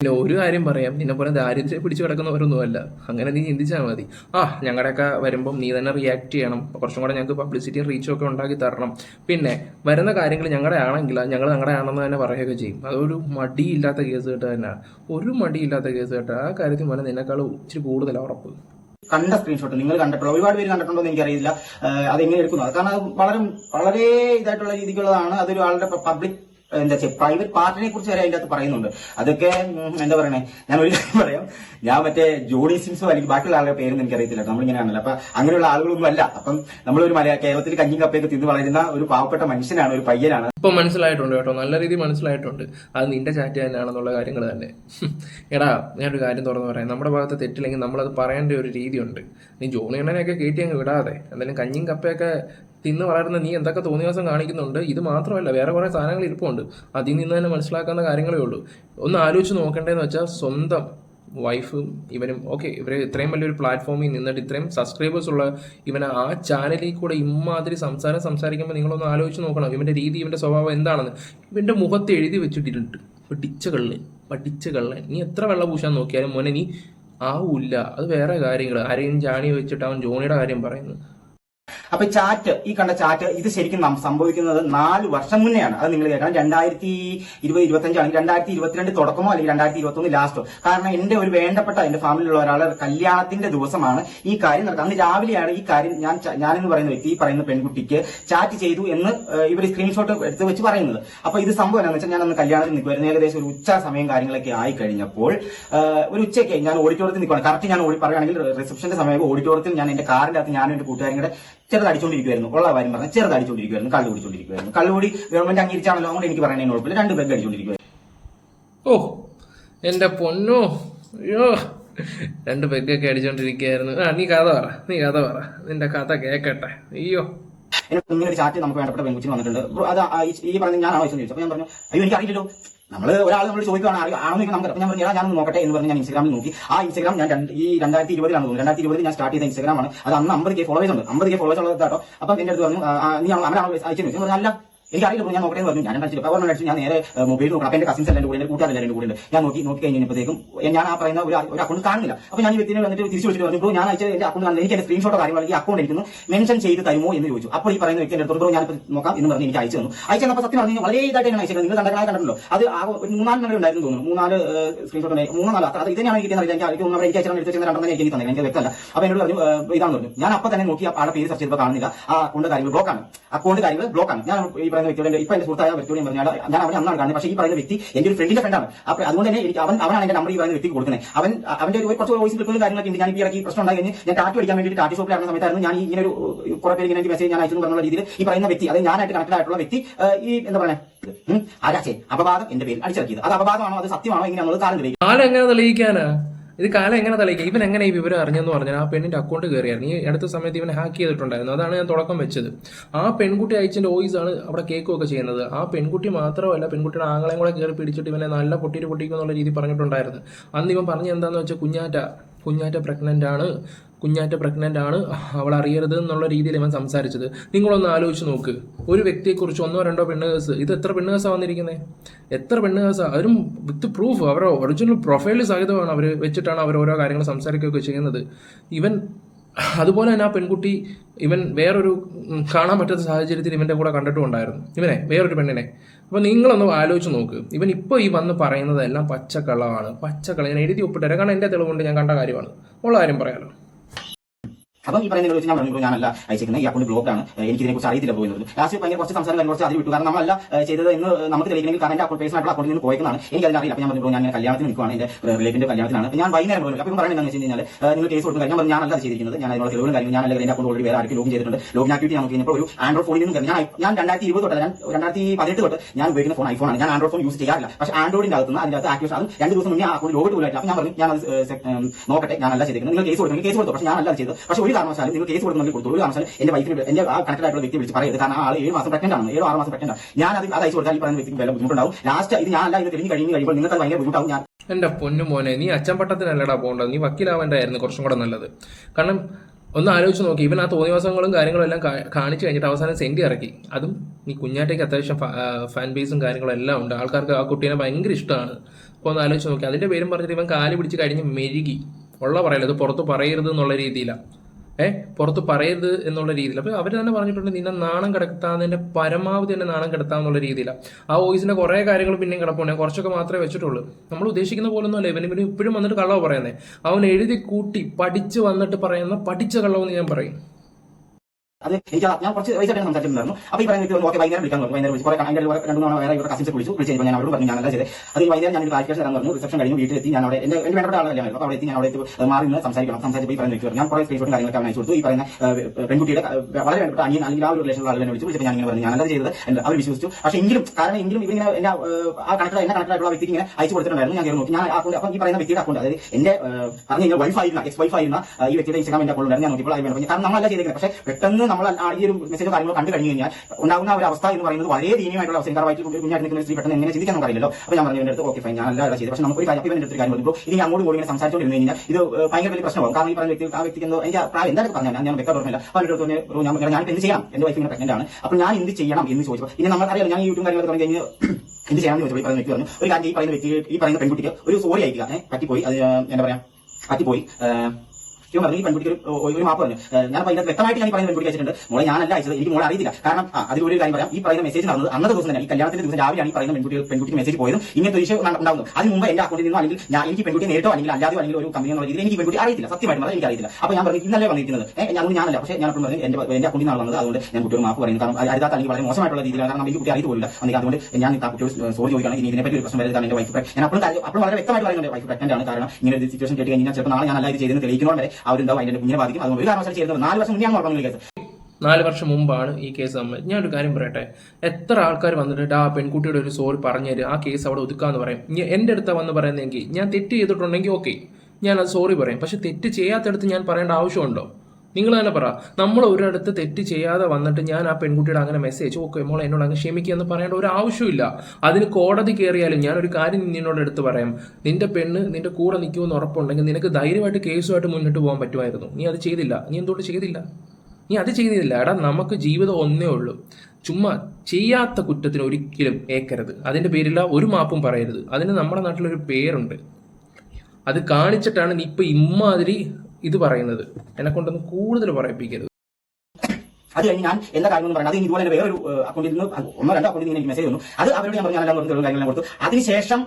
പിന്നെ ഒരു കാര്യം പറയാം. നിന്നെ പോലെ ദാരിദ്ര്യം പിടിച്ചു കിടക്കുന്നവരൊന്നും അല്ല അങ്ങനെ നീ ചിന്തിച്ചാൽ മതി. ആ ഞങ്ങളുടെയൊക്കെ വരുമ്പം നീ തന്നെ റിയാക്ട് ചെയ്യണം. കുറച്ചും കൂടെ ഞങ്ങൾക്ക് പബ്ലിസിറ്റി റീച്ചും ഒക്കെ ഉണ്ടാക്കി തരണം. പിന്നെ വരുന്ന കാര്യങ്ങൾ ഞങ്ങളുടെ ആണെങ്കിൽ ഞങ്ങൾ ഞങ്ങളുടെ ആണെന്ന് തന്നെ പറയുകയൊക്കെ ചെയ്യും. അതൊരു മടിയില്ലാത്ത കേസ് കേട്ട് തന്നെ. ഒരു മടിയില്ലാത്ത കേസ് കേട്ട് ആ കാര്യത്തിൽ പോലെ നിന്നെക്കാൾ ഇച്ചിരി കൂടുതൽ ഉറപ്പ്. കണ്ട സ്ക്രീൻഷോട്ട് നിങ്ങൾ കണ്ടിട്ടുള്ള ഒരുപാട് പേര് കണ്ടിട്ടുണ്ടോ എന്ന് എനിക്കറിയില്ല. അത് അതെങ്ങനെ എടുക്കുന്നു? കാരണം അത് വളരെ വളരെ ഇതായിട്ടുള്ള രീതിക്കുള്ളതാണ്. അതൊരു ആളുടെ പബ്ലിക് എന്താ വെച്ചാൽ പ്രൈവറ്റ് പാർട്ടിനെ കുറിച്ച് വരെ അതിന്റെ അകത്ത് പറയുന്നുണ്ട്. അതൊക്കെ എന്താ പറയണേ? ഞാൻ ഒരു കാര്യം പറയാം. ഞാൻ മറ്റേ ജോണി സിംസോ അല്ലെങ്കിൽ ബാക്കിയുള്ള ആളുടെ പേരൊന്നും എനിക്കറിയത്തില്ല. നമ്മളിങ്ങനെയാണല്ലോ അപ്പൊ അങ്ങനെയുള്ള ആളുകളൊന്നും അല്ല. അപ്പം നമ്മളൊരു മലയാള കേരളത്തിൽ കഞ്ഞി കപ്പയൊക്കെ തിന്ന് വളരുന്ന ഒരു പാവപ്പെട്ട മനുഷ്യനാണ് ഒരു പയ്യനാണ്. ഇപ്പൊ മനസ്സിലായിട്ടുണ്ട് കേട്ടോ. നല്ല രീതിയിൽ മനസ്സിലായിട്ടുണ്ട്. അത് നിന്റെ ചാറ്റ് തന്നെയാണെന്നുള്ള കാര്യങ്ങൾ തന്നെ. എടാ ഞാനൊരു കാര്യം തുറന്നു പറയാം. നമ്മുടെ ഭാഗത്ത് തെറ്റില്ലെങ്കിൽ നമ്മളത് പറയേണ്ട ഒരു രീതിയുണ്ട്. നീ ജോണി അണ്ണനെയൊക്കെ കയറ്റി അങ്ങ് വിടാതെ. എന്തായാലും കഞ്ഞിയും കപ്പയൊക്കെ തിന്ന് വളരുന്ന നീ എന്തൊക്കെ തോന്നിയാസം കാണിക്കുന്നുണ്ട്? ഇത് മാത്രമല്ല വേറെ കുറേ സാധനങ്ങൾ ഇരിപ്പുണ്ട്. അതിൽ നിന്ന് തന്നെ മനസ്സിലാക്കാവുന്ന കാര്യങ്ങളേ ഉള്ളൂ. ഒന്ന് ആലോചിച്ച് നോക്കേണ്ടതെന്ന് വെച്ചാൽ സ്വന്തം വൈഫും ഇവനും ഓക്കെ ഇവർ ഇത്രയും വലിയൊരു പ്ലാറ്റ്ഫോമിൽ നിന്നിട്ട് ഇത്രയും സബ്സ്ക്രൈബേഴ്സ് ഉള്ള ഇവന് ആ ചാനലിൽ കൂടെ ഇമാതിരി സംസാരം സംസാരിക്കുമ്പോൾ നിങ്ങളൊന്ന് ആലോചിച്ച് നോക്കണം ഇവന്റെ രീതി ഇവന്റെ സ്വഭാവം എന്താണെന്ന്. ഇവന്റെ മുഖത്ത് എഴുതി വെച്ചിട്ടിട്ടുണ്ട്. പഠിച്ച കള്ളൻ പഠിച്ച കള്ളൻ. നീ എത്ര വെള്ള പൂശാൻ നോക്കിയാലും മോനെ നീ ആവൂല്ല. അത് വേറെ കാര്യങ്ങൾ ആരെയും ജാണി വെച്ചിട്ട് അവൻ ജോണിയുടെ കാര്യം പറയുന്നു. അപ്പൊ ചാറ്റ് ഈ കണ്ട ചാറ്റ് ഇത് ശരിക്കും സംഭവിക്കുന്നത് നാല് വർഷം മുന്നെയാണ്. അത് നിങ്ങൾ കേൾക്കണം. രണ്ടായിരത്തി ഇരുപത് ഇരുപത്തഞ്ചാണെങ്കിൽ രണ്ടായിരത്തി ഇരുപത്തിരണ്ട് തുടക്കമോ അല്ലെങ്കിൽ രണ്ടായിരത്തി ഇരുപത്തി ഒന്ന് ലാസ്റ്റോ കാരണം എന്റെ ഒരു വേണ്ടപ്പെട്ട എന്റെ ഫാമിലിയിലുള്ള ഒരാളെ കല്യാണത്തിന്റെ ദിവസമാണ് ഈ കാര്യം നടക്കുന്നത്. അന്ന് രാവിലെയാണ് ഈ കാര്യം ഞാൻ ഞാനെന്ന് പറയുന്ന വ്യക്തി ഈ പറയുന്ന പെൺകുട്ടിക്ക് ചാറ്റ് ചെയ്തു എന്ന് ഇവർ സ്ക്രീൻഷോട്ട് എടുത്ത് വെച്ച് പറയുന്നത്. അപ്പൊ ഇത് സംഭവം എന്താണെന്ന് വെച്ചാൽ ഞാൻ അന്ന് കല്യാണത്തിൽ നിൽക്കുമായിരുന്നു ഏകദേശം ഒരു ഉച്ച സമയം കാര്യങ്ങളൊക്കെ ആയി കഴിഞ്ഞപ്പോൾ ഒരു ഉച്ചയ്ക്ക് ഞാൻ ഓഡിറ്റോറിയത്തിൽ നിൽക്കുകയാണ് കറക്റ്റ് ഞാൻ ഓടി പറയുകയാണെങ്കിൽ റിസപ്ഷന്റെ സമയം ഓഡിറ്റോറിയത്തിൽ ഞാൻ എന്റെ കാറിന്റെ അകത്ത് ഞാനും എന്റെ കൂട്ടുകാരും കൂടെ ചെറുതടിച്ചുകൊണ്ടിരിക്കുവായിരുന്നു ഉള്ള കാര്യം പറഞ്ഞാൽ ചെറുതടിച്ചുകൊണ്ടിരിക്കുവായിരുന്നു കള്ളു കുടിച്ചുകൊണ്ടിരിക്കുവായിരുന്നു കള്ളുകൂടി ഗവൺമെന്റ് അംഗീകരിച്ചാണല്ലോ അതുകൊണ്ട് എനിക്ക് പറയണതിന് കുഴപ്പമില്ല. രണ്ട് പേർക്ക് അടിച്ചുകൊണ്ടിരിക്കുവായിരുന്നു ഓ എന്റെ പൊന്നോ. അയ്യോ രണ്ട് പെഗ്ഗൊക്കെ അടിച്ചോണ്ടിരിക്കുകയായിരുന്നു. ആ നീ കഥ പറ നീ കഥ പറ. നിന്റെ കഥ കേക്കട്ടെ. അയ്യോ. എനിക്ക് ഇങ്ങനെ ഒരു ചാറ്റ് നമുക്ക് വേണ്ടപ്പെട്ട പെൺകുച്ചിന് വന്നിട്ടുണ്ട്. അത് ഈ- ഈ പറഞ്ഞ ഞാൻ ആവശ്യം ചോദിച്ചു. അപ്പൊ ഞാൻ പറഞ്ഞു അയ്യോ എനിക്ക് അറിയില്ലല്ലോ നമ്മൾ ഒരാൾ നമ്മൾ ചോദിക്കുകയാണ് അറിയോ ആണോ എന്ന് നമുക്ക് ഞാൻ പറഞ്ഞു ഞാനൊന്ന് നോക്കട്ടെ എന്ന് പറഞ്ഞ് ഞാൻ ഇൻസ്റ്റാഗ്രാമിൽ നോക്കി. ആ ഇൻസ്റ്റാഗ്രാം ഞാൻ ഈ രണ്ടായിരത്തി ഇരുപതിലാണ് തോന്നുന്നു. രണ്ടായിരത്തി ഇരുപതിൽ ഞാൻ സ്റ്റാർട്ട് ചെയ്ത ഇൻസ്റ്റാഗ്രാമാണ്. അത് അന്ന് അമ്പത് കെ ഫോളോവേഴ്സ് ഉണ്ട്. അമ്പത് കെ ഫോളോവേഴ്സ് ഉള്ളത് കേട്ടോ അപ്പം എന്റെ അടുത്ത് പറഞ്ഞു "ആ, ആ, നീ അവനാണ് അയച്ചു ചോദിച്ചു പറഞ്ഞു, അല്ല എനിക്ക് അറിയില്ല ഞാൻ നോക്കട്ടെ പറഞ്ഞു. ഞാൻ മനസ്സിലാക്കി അപ്പോൾ അടിച്ചു. ഞാൻ നേരെ മൊബൈൽ നോക്കണം. അപ്പൊ എന്റെ കസിൻസ് എല്ലാം കൂടെ കൂട്ടുകാർ എല്ലാവരും കൂടെ ഞാൻ നോക്കി നോക്കി കഴിഞ്ഞപ്പോഴത്തേക്കും ഞാൻ ആ പറയുന്ന ഒരു അക്കൗണ്ട് കാണുന്നില്ല. അപ്പൊ ഞാൻ ഈ വ്യക്തിനെ വന്നിട്ട് തിരിച്ചു വിളിച്ചിട്ട് പറഞ്ഞു ബ്രോ ഞാൻ അയച്ച എന്റെ അക്കൗണ്ട് കാണുന്നത് എനിക്ക് എന്റെ സ്ക്രീൻഷോട്ടോ കാര്യങ്ങൾ ഈ അക്കൗണ്ട് എനിക്ക് മെൻഷൻ ചെയ്ത് തരുമോ എന്ന് ചോദിച്ചു. അപ്പോൾ ഈ പറയുന്ന വ്യക്തി അടുത്ത് ബ്രോ ഞാൻ നോക്കാം എന്ന് പറഞ്ഞ് എനിക്ക് അയച്ചു തന്നു. അയച്ചു തന്നപ്പോൾ സത്യം പറഞ്ഞു വളരെ ഇതായിട്ട് ഞാൻ അയച്ചത് നിങ്ങൾ കണ്ടകളായി കണ്ടല്ലോ അത് ഒരു മൂന്നാൽ നല്ല ഉണ്ടായിരുന്നു തോന്നുന്നു. മൂന്നാൽ സ്ക്രീൻഷോട്ട് മൂന്നാൽ അത്ര അത് ഇതന്നെയാണ് എനിക്ക് അറിയാം എനിക്ക് തോന്നുന്നു എനിക്ക് അയച്ചാൽ എടുത്ത് വെച്ചാൽ രണ്ടെണ്ണം എനിക്ക് തന്നെ എനിക്ക് വ്യക്തമല്ല. അപ്പൊ എന്നോട് പറഞ്ഞു ഇതാണെന്ന് പറഞ്ഞു. ഞാൻ അപ്പൊ തന്നെ നോക്കി ആ പേര് സെർച്ച് ചെയ്തപ്പോൾ കാണുന്നില്ല. ആ അക്കൗണ്ട് കാര്യങ്ങൾ ബ്ലോക്ക് ആണ്. അക്കൗണ്ട് കാര്യങ്ങൾ ബ്ലോക്ക് ആണ്. ഞാൻ ഈ പറയുന്ന വ്യക്തിയോട് ഇപ്പൊ എന്റെ സുഹൃത്തായ വ്യക്തിയോട് ഞാൻ പറഞ്ഞാൽ ഞാൻ അവനെ അന്നാണ് കാണുന്നത്. പക്ഷേ ഈ പറയുന്ന വ്യക്തി എന്റെ ഒരു ഫ്രണ്ടിന്റെ ഫ്രണ്ടാണ് അപ്പോൾ അതുകൊണ്ട് തന്നെ എനിക്ക് അവൻ അവനാണ് എന്റെ നമ്പർ ഈ പറയുന്ന വ്യക്തിക്ക് കൊടുക്കുന്നത്. അവൻ അവന്റെ ഒരു കുറച്ച് വോയിസ് ക്ലിപ്പുകളും കാര്യങ്ങളൊക്കെ ഉണ്ട്. ഞാൻ ഈ ഇറക്കി പ്രശ്നം ഉണ്ടായി കഴിഞ്ഞ് ഞാൻ ടാറ്റു അടിക്കാൻ വേണ്ടി ടാറ്റു ഷോപ്പിൽ ഇറങ്ങുന്ന സമയത്തായിരുന്നു ഞാൻ ഇങ്ങനെ ഒരു കുറെ പേര് ഇങ്ങനെ മെസ്സേജ് ഞാൻ അയച്ചു പറഞ്ഞുള്ള രീതിയിൽ ഈ പറയുന്ന വ്യക്തി അത് ഞാനായിട്ട് കണക്റ്റഡ് ആയിട്ടുള്ള വ്യക്തി ഈ എന്താ പറയുക ആരാച്ചേ? അപവാദം എന്റെ പേരിൽ അടിച്ചിറക്കിയത്. അത് അപവാദമാണോ? അത് സത്യമാണോ? എങ്ങനെയാണെന്നുള്ളത് കാലം തെളിയിക്കും. കാലം എങ്ങനെ തെളിയിക്കാനാ? ഇത് കാലം എങ്ങനെ തെളിയിക്കുക? ഇവൻ എങ്ങനെ ഈ വിവരം അറിഞ്ഞെന്ന് പറഞ്ഞാൽ ആ പെണ്ണിന്റെ അക്കൗണ്ട് കയറിയായിരുന്നു. ഈ അടുത്ത സമയത്ത് ഇവനെ ഹാക്ക് ചെയ്തിട്ടുണ്ടായിരുന്നു. അതാണ് ഞാൻ തുടക്കം വെച്ചത്. ആ പെൺകുട്ടി അയച്ചതിന്റെ വോയിസ് ആണ് അവിടെ കേൾക്കുകയൊക്കെ ചെയ്യുന്നത്. ആ പെൺകുട്ടി മാത്രമല്ല പെൺകുട്ടിയുടെ ആങ്ങളെയും കൂടെ കയറി പിടിച്ചിട്ട് ഇവനെ നല്ല പൊട്ടിയിട്ട് പൊട്ടിക്കുമെന്നുള്ള രീതി പറഞ്ഞിട്ടുണ്ടായിരുന്നു. അന്ന് ഇവൻ പറഞ്ഞ എന്താന്ന് വെച്ചാൽ കുഞ്ഞാറ്റ കുഞ്ഞാറ്റ പ്രഗ്നന്റ് ആണ്. കുഞ്ഞാറ്റ പ്രഗ്നന്റ് ആണ്. അവൾ അറിയരുത് എന്നുള്ള രീതിയിൽ ഇവൻ സംസാരിച്ചത്. നിങ്ങളൊന്ന് ആലോചിച്ച് നോക്ക്. ഒരു വ്യക്തിയെക്കുറിച്ച് ഒന്നോ രണ്ടോ പെണ്ണ് കേസ് ഇത് എത്ര പെണ്ണ് കേസാണ് വന്നിരിക്കുന്നത് എത്ര പെണ്ണ് അവരും വിത്ത് പ്രൂഫ് അവരുടെ ഒറിജിനൽ പ്രൊഫൈൽ സഹിതമാണ് അവർ വെച്ചിട്ടാണ് അവർ ഓരോ കാര്യങ്ങൾ സംസാരിക്കുകയൊക്കെ ചെയ്യുന്നത്. ഇവൻ അതുപോലെ തന്നെ ആ പെൺകുട്ടി ഇവൻ വേറൊരു കാണാൻ പറ്റാത്ത സാഹചര്യത്തിൽ ഇവന്റെ കൂടെ കണ്ടിട്ടുണ്ടായിരുന്നു ഇവനെ വേറൊരു പെണ്ണിനെ. അപ്പോൾ നിങ്ങളൊന്ന് ആലോചിച്ച് നോക്ക്. ഇവൻ ഇപ്പോൾ ഈ വന്ന് പറയുന്നതെല്ലാം പച്ചക്കള്ളമാണ്. പച്ചക്കള്ള. ഞാൻ എഴുതി ഒപ്പിട്ടുതരാം കാരണം എന്റെ തെളിവുകൊണ്ട് ഞാൻ കണ്ട കാര്യമാണ്. ഉള്ള കാര്യം പറയാലോ. അപ്പം ഈ പറയുന്ന വെച്ച് ഞാൻ പറഞ്ഞു ഞാനല്ല അയച്ചിരിക്കുന്നത് ഈ അക്കൗണ്ട് ബ്ലോക്ക് ആണ്. എനിക്ക് ഇതിനെക്കുറിച്ച് അറിയത്തില്ല പോയിരുന്നത് ലാസ്റ്റ് ഭയങ്കര കുറച്ച് സംസാരം കാര്യം കുറച്ച് അതിൽ വിട്ടു. കാരണം നമ്മളല്ല ചെയ്തത് എന്ന് നമുക്ക് തെളിയിക്കണമെങ്കിൽ കാരണം എന്റെ അക്കൗണ്ട് പേഴ്സണൽ ആയിട്ടുള്ള അക്കൗണ്ടിൽ നിന്ന് പോയിക്കുന്നതാണ്. എനിക്ക് അതിന് അറിയില്ല ഞാൻ പറഞ്ഞു "ബ്രോ, ഞാൻ കല്യാണത്തിന് നിൽക്കുവാണ്. എന്റെ റിലേറ്റീവിന്റെ കല്യാണത്തിനാണ്. ഞാൻ വൈകുന്നേരം പോലും അപ്പോൾ പറയുന്നത് എന്താണെന്ന് വെച്ച് കഴിഞ്ഞാൽ നിങ്ങൾ കേസ് കൊടുക്കുന്ന കാര്യം ഞാൻ അല്ല ചെയ്തിരിക്കുന്നത്. ഞാൻ അതിനോട് തെളിവുകളും കാര്യം ഞാൻ അല്ലെങ്കിൽ എന്റെ അക്കൗണ്ട് ഓൾറെഡി വേറെ ആർക്കും ലോഗിൻ ചെയ്തിട്ടുണ്ട്. ലോഗിൻ ആക്ടിവിറ്റി ഞാൻ നോക്കി കഴിഞ്ഞപ്പോൾ ഒരു ആൻഡ്രോയിഡ് ഫോണിൽ നിന്നും ഞാൻ ഞാൻ രണ്ടായിരത്തി ഇരുപത് തൊട്ട് ഞാൻ രണ്ടായിരത്തി പതിനെട്ട് തൊട്ട് ഞാൻ ഉപയോഗിക്കുന്ന ഫോൺ ഐഫോൺ ആണ്. ഞാൻ ആൻഡ്രോയിഡ് ഫോൺ യൂസ് ചെയ്യാറില്ല. പക്ഷേ ആൻഡ്രോയിഡിന്റെ അകത്ത് നിന്ന് അതിന്റെ അകത്ത് ആക്ടിവേഷൻ അതും രണ്ട് ദിവസം മുന്നേ ആ അക്കൗണ്ട് ലോഗ് പോലായിട്ട് അപ്പം ഞാൻ പറഞ്ഞു ഞാൻ അത് നോക്കട്ടെ. ഞാൻ ഞാനല്ല ചെയ്തിരിക്കുന്നത്. നിങ്ങൾ കേസ് കൊടുക്കണം കേസ് കൊടുത്തു. പക്ഷേ ഞാനല്ല അല്ല ചെയ്തത്. പക്ഷേ ഒരു കാരണവശാലും നിങ്ങൾ കേസ് കൊടുക്കുന്നതിൽ കൊടുത്തു. ഒരു കാരണവശാലും എന്റെ വൈഫിന് എന്റെ ആ ആയിട്ടുള്ള വ്യക്തി വിളിച്ച് പറയരുത്. കാരണം ആ ആൾ ഏഴ് മാസം പ്രഗ്നന്റ് ആണ്. ഏഴോ ആറ് മാസം പ്രഗ്നന്റ് ആണ്. ഞാൻ അത് അത് അയച്ചു കൊടുത്താൽ ഈ പറയുന്ന വ്യക്തിക്ക് വില ബുദ്ധിമുട്ടുണ്ടാവും. ലാസ്റ്റ് ഇത് ഞാനല്ല ഇത് തെളിഞ്ഞ് കഴിഞ്ഞ് കഴിയുമ്പോൾ നിങ്ങൾക്ക് ഭയങ്കര ബുദ്ധിമുട്ടാവും. ഞാൻ എന്റെ പൊന്നു മോനെ നീ അച്ചമ്പട്ടത്തിനല്ലടാ പോകേണ്ടത്. നീ വക്കീലാവേണ്ടായിരുന്നു കുറച്ചും കൂടെ നല്ലത്. കാരണം ഒന്ന് ആലോചിച്ച് നോക്കി. ഇവൻ ആ തോന്നിവാസങ്ങളും കാര്യങ്ങളും എല്ലാം കാണിച്ചു കഴിഞ്ഞിട്ട് അവസാനം സെൻഡി ഇറക്കി. അതും നീ കുഞ്ഞാട്ടേക്ക് അത്യാവശ്യം ഫാൻ ബേസും കാര്യങ്ങളും എല്ലാം ഉണ്ട്. ആൾക്കാർക്ക് ആ കുട്ടീനെ ഭയങ്കര ഇഷ്ടമാണ്. അപ്പോൾ ഒന്ന് ആലോചിച്ച് നോക്കി. അതിന്റെ പേരും പറഞ്ഞിട്ട് ഇവൻ കാൽ പിടിച്ച് കഴിഞ്ഞ് മെഴുകി ഉള്ള പറയലത് പുറത്ത് പറയരുത് എന്നുള്ള രീതിയിലാണ് ഏ പുറത്ത് പറയരുത് എന്നുള്ള രീതിയിൽ അപ്പോൾ അവർ തന്നെ പറഞ്ഞിട്ടുണ്ട് നിന്നെ നാണം കിടത്താന്നതിന്റെ പരമാവധി തന്നെ നാണം കിടത്താന്നുള്ള രീതിയിലാണ് ആ വോയിസിന്റെ കുറേ കാര്യങ്ങൾ പിന്നെയും കിടപ്പുണ്ട്. കുറച്ചൊക്കെ മാത്രമേ വെച്ചിട്ടുള്ളൂ. നമ്മൾ ഉദ്ദേശിക്കുന്ന പോലെ ഒന്നുമല്ല ഇവന് ഇവന് ഇപ്പോഴും വന്നിട്ട് കള്ളവ് പറയുന്നത് അവൻ എഴുതി കൂട്ടി പഠിച്ച് വന്നിട്ട് പറയുന്ന പഠിച്ച കള്ളവെന്ന് ഞാൻ പറയും. അത് എനിക്ക് ഞാൻ കുറച്ച് വയസ്സായിട്ട് സംസാരിച്ചിട്ടുണ്ടായിരുന്നു. അപ്പോൾ ഈ പറയുന്ന വ്യക്തി ഓക്കെ വൈകുന്നേരം വിളിക്കാൻ പറഞ്ഞു. വൈകുന്നേരം വിളിച്ചു കുറെ അതിന്റെ രണ്ടു തവണ വേറെ ഇവരുടെ കസിൻസ് വിളിച്ചു. വിളിച്ചു ഞാൻ അവരോട് പറഞ്ഞു ഞാനല്ല ചെയ്തത് അത് വൈകുന്നേരം ഞാൻ ക്ലാരിഫിക്കേഷൻ തരാൻ പറഞ്ഞു. റിസപ്ഷൻ കഴിഞ്ഞു വീട്ടിലെത്തി. ഞാൻ അവിടെ എന്റെ എന്റെ വേണ്ടപ്പെട്ട ആളല്ലേ അപ്പോൾ അവിടെ എത്തി ഞാൻ അവിടെ മാറി നിന്ന് സംസാരിക്കണം. സംസാരിച്ചപ്പോൾ ഈ പറയുന്ന വ്യക്തി പറഞ്ഞു. ഞാൻ കുറേ സ്ക്രീൻഷോട്ടും കാര്യങ്ങളൊക്കെ അവൻ അയച്ചു കൊടുത്തു. ഈ പറയുന്ന പെൺകുട്ടിയുടെ വളരെ വേണ്ടപ്പെട്ട അനിയൻ അല്ലെങ്കിൽ ആ ഒരു റിലേഷനുള്ള ആളുകളെ വിളിച്ചു. വിളിച്ചപ്പോൾ ഞാൻ ഇങ്ങനെ പറഞ്ഞു ഞാനല്ല ചെയ്തത്. അവർ വിശ്വസിച്ചു. പക്ഷേ എങ്കിലും കാരണം എങ്കിലും ഇവരിങ്ങനെ ഏഹ്, ആ കണക്ട് എന്നെ കണക്ട് ആയിട്ടുള്ള വ്യക്തിക്ക് ഇങ്ങനെ അയച്ചു കൊടുത്തിട്ടുണ്ടായിരുന്നു. ഞാൻ കയറി നോക്കി. ഞാൻ അക്കൗണ്ട് അപ്പം ഈ പറയുന്ന വ്യക്തിയുടെ അക്കൗണ്ട് അതായത് എന്റെ പറഞ്ഞു കഴിഞ്ഞാൽ വൈഫ് ആയിരുന്ന എക്സ് വൈഫ് ആയിരുന്ന ഈ വ്യക്തിയുടെ ഇൻസ്റ്റാഗ്രാം എന്റെ അക്കൗണ്ട് ഞാൻ നോക്കിയപ്പോൾ അത് വേണം കാരണം നമ്മളല്ല ചെയ്തേക്കുന്നത്. പക്ഷേ പെട്ടെന്ന് നമ്മൾ ഈ ഒരു മെസ്സേജോ കാര്യങ്ങളോ കണ്ടു കഴിഞ്ഞു കഴിഞ്ഞാൽ ഉണ്ടാകുന്ന ഒരു അവസ്ഥ എന്ന് പറയുന്നത് വളരെ ദീനീയമായിട്ടുള്ള അവസ്ഥ. കാരണം വയറ്റിൽ കുഞ്ഞായിട്ട് നിൽക്കുന്ന സ്ത്രീ പെട്ടെന്ന് എങ്ങനെ ചിന്തിക്കാൻ നമുക്കറിയില്ലല്ലോ. അപ്പോൾ ഞാൻ പറഞ്ഞു ഇവന്റെ അടുത്ത് ഓക്കെ ഫൈൻ ഞാൻ അല്ല ചെയ്തു പക്ഷേ നമുക്ക് ഒരു കാര്യം ഇവന്റെ അടുത്ത് കാര്യം പറഞ്ഞു ഇനി അങ്ങോട്ട് കൂടി ഇങ്ങനെ സംസാരിച്ചുകൊണ്ടിരുന്നു കഴിഞ്ഞാൽ ഇത് ഭയങ്കര വലിയ പ്രശ്നമാകും കാരണം ഈ പറഞ്ഞ വ്യക്തി ആ വ്യക്തിക്ക് എന്തോ എനിക്ക് പ്രായം എന്തായാലും പറഞ്ഞാൽ ഞാൻ വ്യക്തം ഓർമ്മയില്ല. അപ്പൊ അവരുടെ പറഞ്ഞു "ബ്രോ, ഞാൻ ഞാൻ എന്ത് ചെയ്യാം എന്റെ വൈഫ് ഇങ്ങനെ പ്രഗ്നന്റ് ആണ്. അപ്പോൾ ഞാൻ എന്ത് ചെയ്യണം? എന്ന് ചോദിച്ചു ഇനി നമുക്കറിയാം ഞാൻ യൂട്യൂബ് കാര്യങ്ങൾ പറഞ്ഞു കഴിഞ്ഞാൽ എന്ത് ചെയ്യാമെന്ന് ചോദിച്ചു ഈ പറയുന്ന വ്യക്തി പറഞ്ഞു ഒരു കാര്യം ഈ പറയുന്ന വ്യക്തി ഈ പറയുന്ന പെൺകുട്ടിക്ക് ഒരു സോറി അയക്കുക. പറ്റിപ്പോയി. അത് എന്താ പറയാ പറ്റിപ്പോയി. അറിയി പറഞ്ഞു ഈ പെൺകുട്ടിക്ക് ഒരു മാപ്പ് പറഞ്ഞു. ഞാൻ അതിനകത്ത് വ്യക്തമായിട്ട് ഞാൻ ഈ പറയുന്ന പെൺകുട്ടി അയച്ചിട്ടുണ്ട് മോളെ ഞാനല്ല അയച്ചത്. എനിക്ക് മോളെ അറിയില്ല കാരണം അതിലൊരു കാര്യം പറയാം. ഈ പറയുന്ന മെസ്സേജ് നടന്നത് അന്നത്തെ ദിവസം തന്നെ ഈ കല്യാണത്തിന്റെ ദിവസം രാവിലെയാണ് ഈ പറയുന്ന പെൺകുട്ടി പെൺകുട്ടിക്ക് മെസ്സേജ് പോയതും ഇങ്ങനത്തെ ഒരു ഉണ്ടാകുന്നു അതിന് മുമ്പ് എന്റെ അക്കൗണ്ടിൽ നിന്നോ അല്ലെങ്കിൽ ഞാൻ എനിക്ക് പെൺകുട്ടി നേരിട്ടോ അല്ലെങ്കിൽ അല്ലാതെ അല്ലെങ്കിൽ ഒരു കമ്പനി എന്നുള്ള രീതിയിൽ എനിക്ക് പെൺകുട്ടി അറിയില്ല സത്യമായിട്ട് എനിക്ക് അറിയില്ല അപ്പോൾ ഞാൻ പറഞ്ഞു ഇന്നലെ വന്നിരിക്കുന്നത് അതുകൊണ്ട് ഞാനല്ല. പക്ഷേ ഞാൻ പറഞ്ഞു എന്റെ എന്റെ അക്കൗണ്ടിൽ നിന്നാണ് വന്നത്. അതുകൊണ്ട് ഞാൻ കുട്ടിയോട് മാപ്പ് പറയുന്നത് കാരണം അരുതാത്ത അല്ലെങ്കിൽ വളരെ മോശമായിട്ടുള്ള രീതിയിലാണ്. കാരണം എനിക്ക് കുട്ടി അറിയില്ല പോലില്ല അതുകൊണ്ട് ഞാൻ ആ കുട്ടിയോട് സോറി ചോദിക്കുകയാണ്. ഇനി ഇതിനെപ്പറ്റി ഒരു പ്രശ്നം വരുന്നതാണ് എന്റെ വൈഫ് ഞാൻ അപ്പോൾ അപ്പോൾ വളരെ വ്യക്തമായിട്ട് പറയുന്നുണ്ട്. വൈഫ് പ്രഗ്നന്റ് ആണ്. കാരണം ഇങ്ങനെ ഒരു സിറ്റുവേഷൻ കേട്ട് കഴിഞ്ഞാൽ ചിലപ്പോൾ നാളെ ഞാൻ അല്ല ഇത് ചെയ്തെന്ന് തെളിയിക്കുന്നതുകൊണ്ട് അവരുണ്ടാവും അതിന്റെ കുഞ്ഞിനെ ബാധിക്കും. അതുകൊണ്ട് ഒരു കാരണവശാലും ചേരുന്നത് നാല് വർഷം മുന്നേ ആണ് കേസ്. നാല് വർഷം മുമ്പാണ് ഈ കേസ് ഞാൻ ഒരു കാര്യം പറയട്ടെ. എത്ര ആൾക്കാർ വന്നിട്ട് ആ പെൺകുട്ടിയുടെ ഒരു സോറി പറഞ്ഞു തരും. ആ കേസ് അവിടെ ഒതുക്കാന്ന് പറയും. എന്റെ അടുത്താ വന്ന് പറയുന്നതെങ്കിൽ ഞാൻ തെറ്റ് ചെയ്തിട്ടുണ്ടെങ്കിൽ ഓക്കെ. ഞാൻ അത് സോറി പറയും. പക്ഷെ തെറ്റ് ചെയ്യാത്തടത്ത് ഞാൻ പറയേണ്ട ആവശ്യമുണ്ടോ? നിങ്ങൾ തന്നെ പറ. നമ്മൾ ഒരിടത്ത് തെറ്റ് ചെയ്യാതെ വന്നിട്ട് ഞാൻ ആ പെൺകുട്ടിയുടെ അങ്ങനെ മെസ്സേജ് ഓക്കെ മോളെ എന്നോട് അങ്ങ് ക്ഷമിക്കുക എന്ന് പറയേണ്ട ഒരു ആവശ്യമില്ല. അതിന് കോടതി കയറിയാലും ഒരു കാര്യം നിന്നോട് എടുത്ത് പറയാം. നിന്റെ പെണ്ണ് നിന്റെ കൂടെ നിൽക്കുമെന്ന് ഉറപ്പുണ്ടെങ്കിൽ നിനക്ക് ധൈര്യമായിട്ട് കേസുമായിട്ട് മുന്നോട്ട് പോകാൻ പറ്റുമായിരുന്നു. നീ അത് ചെയ്തില്ല. നീ എന്തുകൊണ്ട് ചെയ്തില്ല? നീ അത് ചെയ്തില്ല. എടാ നമുക്ക് ജീവിതം ഒന്നേ ഉള്ളൂ. ചുമ്മാ ചെയ്യാത്ത കുറ്റത്തിന് ഒരിക്കലും ഏക്കരുത്. അതിന്റെ പേരില്ല ഒരു മാപ്പും പറയരുത്. അതിന് നമ്മുടെ നാട്ടിലൊരു പേരുണ്ട്. അത് കാണിച്ചിട്ടാണ് നീ ഇപ്പൊ ഇമ്മാതിരി ഇത് പറയുന്നത്. എന്നെ കൊണ്ടൊന്ന് കൂടുതൽ പറയിപ്പിക്കരുത്. അത് കഴിഞ്ഞ് ഞാൻ എന്താ കാര്യം എന്ന് പറയുന്നത് അത് ഇതുപോലെ വേറൊരു അക്കൗണ്ടിൽ നിന്ന് ഒന്നോ രണ്ടോ അക്കൗണ്ടിൽ നിന്ന് എനിക്ക് മെസ്സേജ് വന്നു. അത് അവരോട് ഞാൻ പറഞ്ഞു ഞാൻ എല്ലാം പറഞ്ഞു തെളിവും കാര്യങ്ങളും കൊടുത്തു. അതിനുശേഷം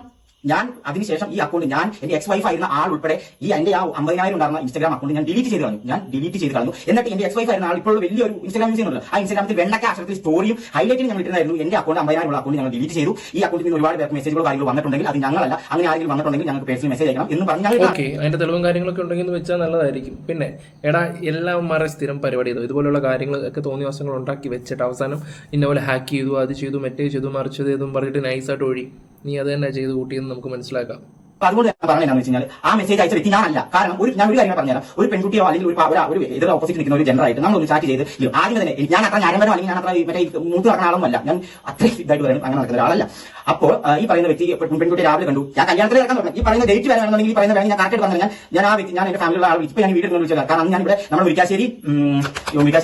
ഞാൻ അതിനുശേഷം ഈ അക്കൗണ്ട് ഞാൻ എന്റെ എക്സ് വൈഫ് ആയിരുന്ന ആൾ ഉൾപ്പെടെ ഈ എന്റെ ആ അമ്പതിനായിരം ഉണ്ടായിരുന്ന ഇൻസ്റ്റാഗ്രാം അക്കൗണ്ട് ഞാൻ ഡിലീറ്റ് ചെയ്ത് കളഞ്ഞു. ഞാൻ ഡിലീറ്റ് ചെയ്ത് കളഞ്ഞു. എന്നിട്ട് എന്റെ എക്സ് വൈഫ് ആയിരുന്ന ആൾ ഇപ്പോൾ വലിയൊരു ഇൻസ്റ്റാഗ്രാം യൂസ് ചെയ്യുന്നുണ്ട് ആ ഇൻസ്റ്റാഗ്രാമിൽ വെണ്ണക്ക അക്ഷരത്തിൽ സ്റ്റോറിയും ഹൈലൈറ്റും ഞങ്ങൾ ഇട്ടിരുന്നു എന്റെ അക്കൗണ്ട് അമ്പതിനായിരം ഉള്ള അക്കൗണ്ട് ഞങ്ങൾ ഡിലീറ്റ് ചെയ്തു. ഈ അക്കൗണ്ടിൽ നിന്ന് ഒരുപാട് പേർക്ക് മെസ്സേജുകളോ കാര്യങ്ങൾ വന്നിട്ടുണ്ടെങ്കിൽ അത് ഞങ്ങളല്ല. അങ്ങനെ ആരെങ്കിലും വന്നിട്ടുണ്ടെങ്കിൽ ഞങ്ങൾക്ക് പേഴ്സണൽ മെസ്സേജ് അയക്കണം എന്ന് പറഞ്ഞാൽ ഓക്കെ അതിന്റെ തെളിവും കാര്യങ്ങളൊക്കെ ഉണ്ടെങ്കിൽ എന്ന് വെച്ചാൽ നല്ലതായിരിക്കും. പിന്നെ എടാ എല്ലാം എല്ലാവന്മാരെ സ്ഥിരം പരിപാടി ചെയ്തു ഇതുപോലുള്ള കാര്യങ്ങളൊക്കെ തോന്നിയ ദിവസങ്ങൾ ഉണ്ടാക്കി വെച്ചിട്ട് അവസാനം ഇന്നപോലെ ഹാക്ക് ചെയ്തു അത് ചെയ്തു മറ്റേ ചെയ്തു മറിച്ചത് ചെയ്തും പറഞ്ഞിട്ട് നൈസായിട്ട് ഒഴി. നീ അത് തന്നെ ചെയ്ത് കൂട്ടിയെന്ന് നമുക്ക് മനസ്സിലാക്കാം. അപ്പൊ അതുകൊണ്ട് ഞാൻ പറഞ്ഞതെന്ന് വെച്ച് കഴിഞ്ഞാൽ ആ മെസ്സേജ് അയച്ച വ്യക്തി ഞാനല്ല. കാരണം ഒരു ഞാൻ ഒരു കാര്യം പറഞ്ഞുതരാം. ഒരു പെൺകുട്ടിയോ അല്ലെങ്കിൽ ഒരു ഒരു- എതിർ ഓപ്പോസിറ്റ് നിൽക്കുന്ന ഒരു ജെൻഡർ ആയിട്ട് നമ്മൾ ഒന്ന് ചാറ്റ് ചെയ്ത് ആദ്യം തന്നെ ഞാൻ അത്ര ഞാൻ അല്ലെങ്കിൽ ഞാൻ അത്ര മറ്റേ മൂത്ത് നടക്കുന്ന ആളുമല്ല ഞാൻ അത്രയും ഇതായിട്ട് പറയുന്നത് അങ്ങനെ നടക്കുന്ന ഒരാളല്ല. അപ്പോൾ ഈ പറയുന്ന വ്യക്തി പെൺ- പെൺകുട്ടി രാവിലെ കണ്ടു. ഞാൻ കല്യാണത്തിൽ ഇറക്കാൻ തുടങ്ങി. ഈ പറയുന്ന ഡേറ്റ് വരാണെന്നുണ്ടെങ്കിൽ ഈ പറയുന്ന വേണമെങ്കിൽ ഞാൻ കറക്റ്റ് വന്നാൽ ഞാൻ ആ വ്യക്തി ഞാൻ എന്റെ ഫാമിലിയുള്ള ആൾ ഇപ്പൊ ഞാൻ വീട്ടിൽ നിന്ന് വിളിച്ചത്. കാരണം ഞാൻ ഇവിടെ നമ്മുടെ വിളിക്കാശ്ശേരി ഉം,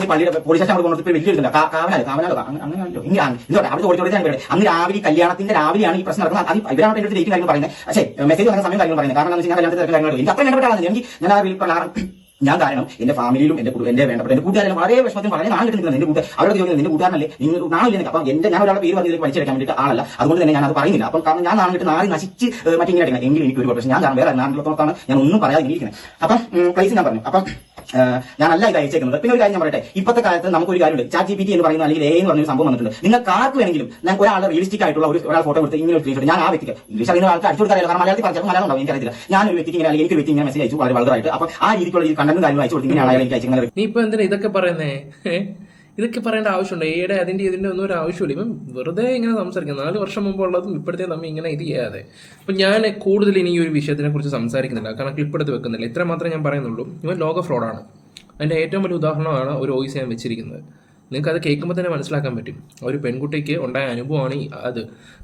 പള്ളിയുടെ പോലീസ് സ്റ്റേഷൻ അവിടെ കൊണ്ടുപോയി വലിയ ഇതുണ്ട്. കാവനാല് കാവനാലോ അങ്ങനെ ഇങ്ങനെ ഇങ്ങനെയാണ് ഇതോടെ അവിടെ ഓടിച്ചോടി ഞാൻ ഇവിടെ. അന്ന് രാവിലെ കല്യാണത്തിന്റെ രാവിലെയാണ് ഈ പ്രശ്നം നടക്കുന്നത്. അത് ഇവരാണ് എന്റെ ഡേറ്റ് കാര്യം പറയുന്നത്. പക്ഷേ മെസ്സേജ് വന്ന സമയം കാര്യങ്ങൾ പറയുന്നത്. കാരണം എന്താ വെച്ചാൽ കല്യാണത്തിൽ കാര്യങ്ങൾ എനിക്ക് അത്ര വേണ്ടപ്പെട്ട ആളാണ് എനിക്ക് ഞാൻ ആ വീട്ടിൽ ഞാൻ കാരണം എന്റെ ഫാമിലിയിലും എന്റെ എന്റെ വേണ്ടപ്പെട്ട എന്റെ കൂട്ടുകാരെല്ലാം വളരെ വിഷമത്തിൽ വളരെ നാളെ നിൽക്കുന്നത് എന്റെ കൂട്ടുകാർ അവരോട് ചോദിക്കുന്നത് നിന്റെ കൂട്ടുകാരനല്ലേ? നിങ്ങൾ നാളെ അപ്പൊ എന്റെ ഞാൻ ഒരാളെ പേര് പറഞ്ഞതിലേക്ക് വലിച്ചെടുക്കാൻ വേണ്ടിയിട്ട് ആളല്ല. അതുകൊണ്ട് തന്നെ ഞാൻ അത് പറയുന്നില്ല. അപ്പം കാരണം ഞാൻ നാളെ നാളെ നശിച്ച് മറ്റിങ്ങനെ എങ്കിൽ എനിക്ക് ഒരു പ്രശ്നം ഞാൻ വേറെ നാട്ടിലോർത്താണ് ഞാൻ ഒന്നും പറയാതെ ഇരിക്കുന്നത് അപ്പം പ്ലേസ് ഞാൻ പറഞ്ഞു. അപ്പം ഞാനല്ല ഇത് അയച്ചേക്കുന്നത്. പിന്നെ ഒരു കാര്യം ഞാൻ പറയട്ടെ. ഇപ്പോഴത്തെ കാലത്ത് നമുക്ക് ഒരു കാര്യമുണ്ട്. ചാറ്റ് ജി പി ടി എന്ന് പറയുന്ന അല്ലെങ്കിൽ എ എന്ന് പറഞ്ഞ സംഭവം വന്നിട്ടുണ്ട്. നിങ്ങൾ ആർക്ക് വേണമെങ്കിലും ഞാൻ ഒരാൾ റിയലിസ്റ്റിക് ആയിട്ടുള്ള ഒരു ഒരാൾ ഫോട്ടോ കൊടുത്ത് ഇങ്ങനെ ഒരു സ്ക്രീൻഷോട്ട് ഞാൻ ആ വ്യക്തിക്ക് ഇംഗ്ലീഷ് അറിയുന്ന ആൾക്ക് അടിച്ചു കൊടുക്കാറില്ല കാരണം മലയാളത്തിൽ പറഞ്ഞാൽ മലയാളം ഉണ്ടാവും. എനിക്കറിയില്ല ഞാൻ ഒരു വ്യക്തിക്ക് ഇങ്ങനെ എനിക്ക് വ്യക്തി ഇങ്ങനെ മെസ്സേജ് അയച്ചു. വളരെ വളരായിട്ട് അപ്പൊ ആ രീതിക്കുള്ള ഈ കണ്ടന്റും കാര്യങ്ങളും അയച്ചു കൊടുത്ത് ഇങ്ങനെയാണ് എനിക്ക് അയച്ചിങ്ങനെ നീ ഇപ്പൊ എന്തിനാ ഇതൊക്കെ പറയുന്നേ? ഇതൊക്കെ പറയേണ്ട ആവശ്യമുണ്ട്. ഏടെ അതിന്റെ ഇതിന്റെ ഒന്നും ഒരു ആവശ്യമില്ല ഇപ്പം വെറുതെ ഇങ്ങനെ സംസാരിക്കും. നാല് വർഷം മുമ്പുള്ളതും ഇപ്പോഴത്തെ തമ്മിൽ ഇങ്ങനെ ഇത് ചെയ്യാതെ. അപ്പം ഞാൻ കൂടുതൽ ഇനി ഈ ഒരു വിഷയത്തിനെ കുറിച്ച് സംസാരിക്കുന്നില്ല. കാരണം ക്ലിപ്പെടുത്ത് വെക്കുന്നില്ല. ഇത്ര മാത്രമേ ഞാൻ പറയുന്നുള്ളൂ. ഇവൻ ലോക ഫ്രോഡാണ് അതിന്റെ ഏറ്റവും വലിയ ഉദാഹരണമാണ് ഒരു വോയിസ് ഞാൻ വെച്ചിരിക്കുന്നത്. നിങ്ങൾക്ക് അത് കേൾക്കുമ്പോൾ തന്നെ മനസ്സിലാക്കാൻ പറ്റും. ഒരു പെൺകുട്ടിക്ക് ഉണ്ടായ അനുഭവമാണ് അത്.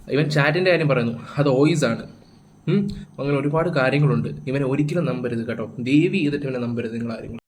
ഇവൻ ചാറ്റിന്റെ കാര്യം പറയുന്നു. അത് വോയിസ് ആണ്. അങ്ങനെ ഒരുപാട് കാര്യങ്ങളുണ്ട്. ഇവനെ ഒരിക്കലും നമ്പരുത് കേട്ടോ. ദേവി ചെയ്തിട്ട് ഇവനെ നമ്പരുത്. നിങ്ങൾ ആരെങ്കിലും